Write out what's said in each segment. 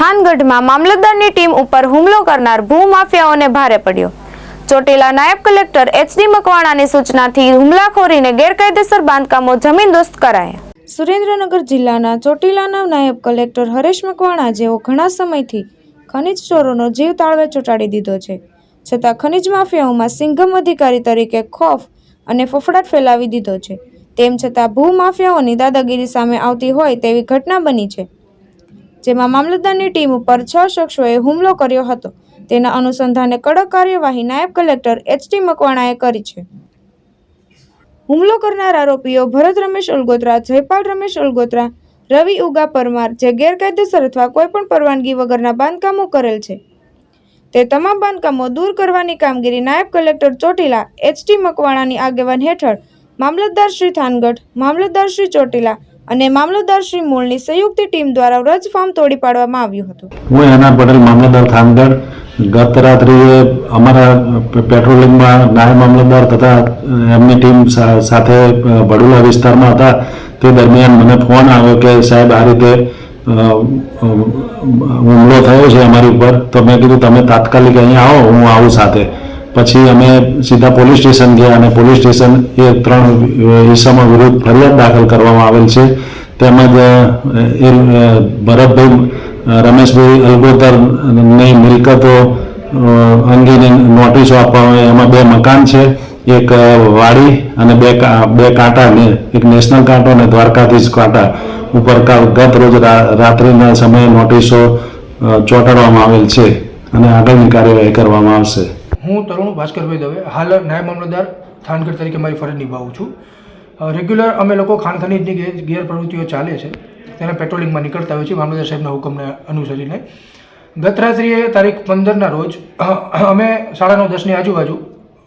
થાનગઢમાં મામલતદારની team ઉપર હુમલો કરનાર ભૂમાફિયાઓને ભારે પડ્યો. ચોટીલા નાયબ કલેક્ટર એચડી મકવાણાની સૂચનાથી હુમલાખોરીને ગેરકાયદેસર બાંધકામો જમીનદોસ્ત કરાયા. સુરેન્દ્રનગર જિલ્લાના ચોટીલાના નાયબ કલેક્ટર હરેશ મકવાણા જેઓ ઘણા સમયથી ખનિજ ચોરોનો જીવ તાળવે ચોંટાડી દીધો છે. છતાં ખનિજ માફિયાઓમાં સિંઘમ અધિકારી તરીકે ખોફ અને ફફડાટ ફેલાવી દીધો છે. તેમ છતાં ભૂમાફિયાઓની દાદાગીરી સામે આવતી હોય તેવી ઘટના બની છે. જેમાં મામલતદારની ટીમ ઉપર છ શખ્સોએ હુમલો કર્યો હતો. તેના અનુસંધાને કડક કાર્યવાહી નાયબ કલેક્ટર એચટી મકવાણાએ કરી છે. હુમલો કરનાર આરોપીઓ ભરત રમેશ ઉલગોત્રા જયપાલ રમેશ ઉલગોત્રા રવિ ઉગા પરમાર જે ગેરકાયદેસર અથવા કોઈપણ પરવાનગી વગરના બાંધકામો કરેલ છે. તે તમામ બાંધકામો દૂર કરવાની કામગીરી નાયબ કલેક્ટર ચોટીલા એચટી મકવાણાની આગેવાન હેઠળ મામલતદાર શ્રી થાનગઢ, મામલતદાર શ્રી ચોટીલા અને મામલતદાર શ્રી મૂળની સંયુક્ત ટીમ દ્વારા રજ ફોર્મ તોડી પાડવામાં આવ્યું હતું. હું એના પટેલ મામલતદાર થાનગઢ ગત રાત્રિએ અમારા પેટ્રોલિંગમાં નાયબ મામલતદાર તથા એમની ટીમ સાથે અ, વિસ્તારમાં હતા. તે દરમિયાન મને ફોન આવ્યો કે સાહેબ આ રીતે હુમલો થયો છે અમારી ઉપર. તો મેં કીધું તમે તાત્કાલિક અહીંયા આવો હું આવું સાથે. પછી અમે સીધા પોલીસ સ્ટેશન ગયા અને પોલીસ સ્ટેશન એ ત્રણ ઈસમો વિરુદ્ધ ફરિયાદ દાખલ કરવામાં આવેલ છે. તેમજ એ ભરતભાઈ રમેશભાઈ અલગોતરની મિલકતો અંગેની નોટિસો આપવામાં એમાં બે મકાન છે. એક વાડી અને બે બે કાંટા એક નેશનલ કાંટો અને દ્વારકાધીશ કાંટા ઉપર ગત રોજ રાત્રિના સમયે નોટિસો ચોંટાડવામાં આવેલ છે અને આગળની કાર્યવાહી કરવામાં આવશે. હું તરુણ ભાસ્કરભાઈ દવે, હાલ નાયબ મામલતદાર, થાનગઢ તરીકે મારી ફરજ નિભાવું છું. રેગ્યુલર અમે લોકો ખાણખનીજની ગેરપ્રવૃત્તિઓ ચાલે છે. તેના પેટ્રોલિંગમાં નીકળતા હોય છે, મામલતદાર સાહેબના હુકમને અનુસરીને. ગત રાત્રિએ તારીખ પંદરના રોજ અમે સાડા નવ દસની આજુબાજુ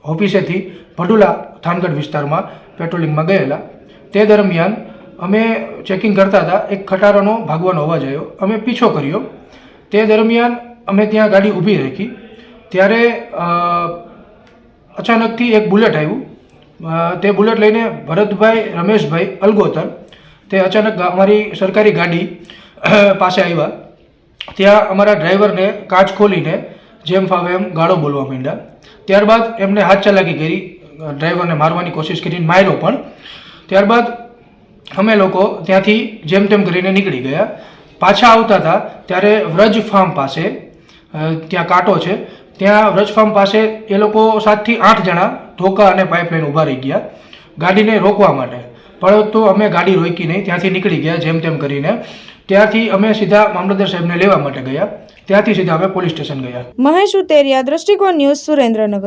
ઓફિસેથી ભડુલા થાનગઢ વિસ્તારમાં પેટ્રોલિંગમાં ગયેલા. તે દરમિયાન અમે ચેકિંગ કરતા હતા, એક ખટારાનો ભાગવાનો અવાજ આવ્યો. અમે પીછો કર્યો. તે દરમિયાન અમે ત્યાં ગાડી ઊભી રાખી. ત્યારે અચાનકથી એક બુલેટ આવ્યું. તે બુલેટ લઈને ભરતભાઈ, રમેશભાઈ અલગોતર, તે અચાનક અમારી સરકારી ગાડી પાસે આવ્યા. ત્યાં અમારા ડ્રાઈવરને કાચ ખોલીને જેમ ફાવે એમ ગાળો બોલવા માંડ્યા. ત્યારબાદ એમને હાથ ચલાકી કરી ડ્રાઈવરને મારવાની કોશિશ કરીને માર્યો પણ. ત્યારબાદ અમે લોકો ત્યાંથી જેમ તેમ કરીને નીકળી ગયા. પાછા આવતા હતા ત્યારે વ્રજ ફાર્મ પાસે ત્યાં કાંટો છે. ત્યાં વ્રજફાર્મ પાસે એ લોકો સાતથી આઠ જણા ધોકા અને પાઇપલાઇન ઊભા રહી ગયા ગાડીને રોકવા માટે. પરંતુ અમે ગાડી રોકી નહીં, ત્યાંથી નીકળી ગયા જેમ તેમ કરીને. ત્યાંથી અમે સીધા મામલતદાર સાહેબને લેવા માટે ગયા. ત્યાંથી સીધા અમે પોલીસ સ્ટેશન ગયા. મહેશ ઉતેરિયા, દ્રષ્ટિકોણ ન્યૂઝ સુરેન્દ્રનગર.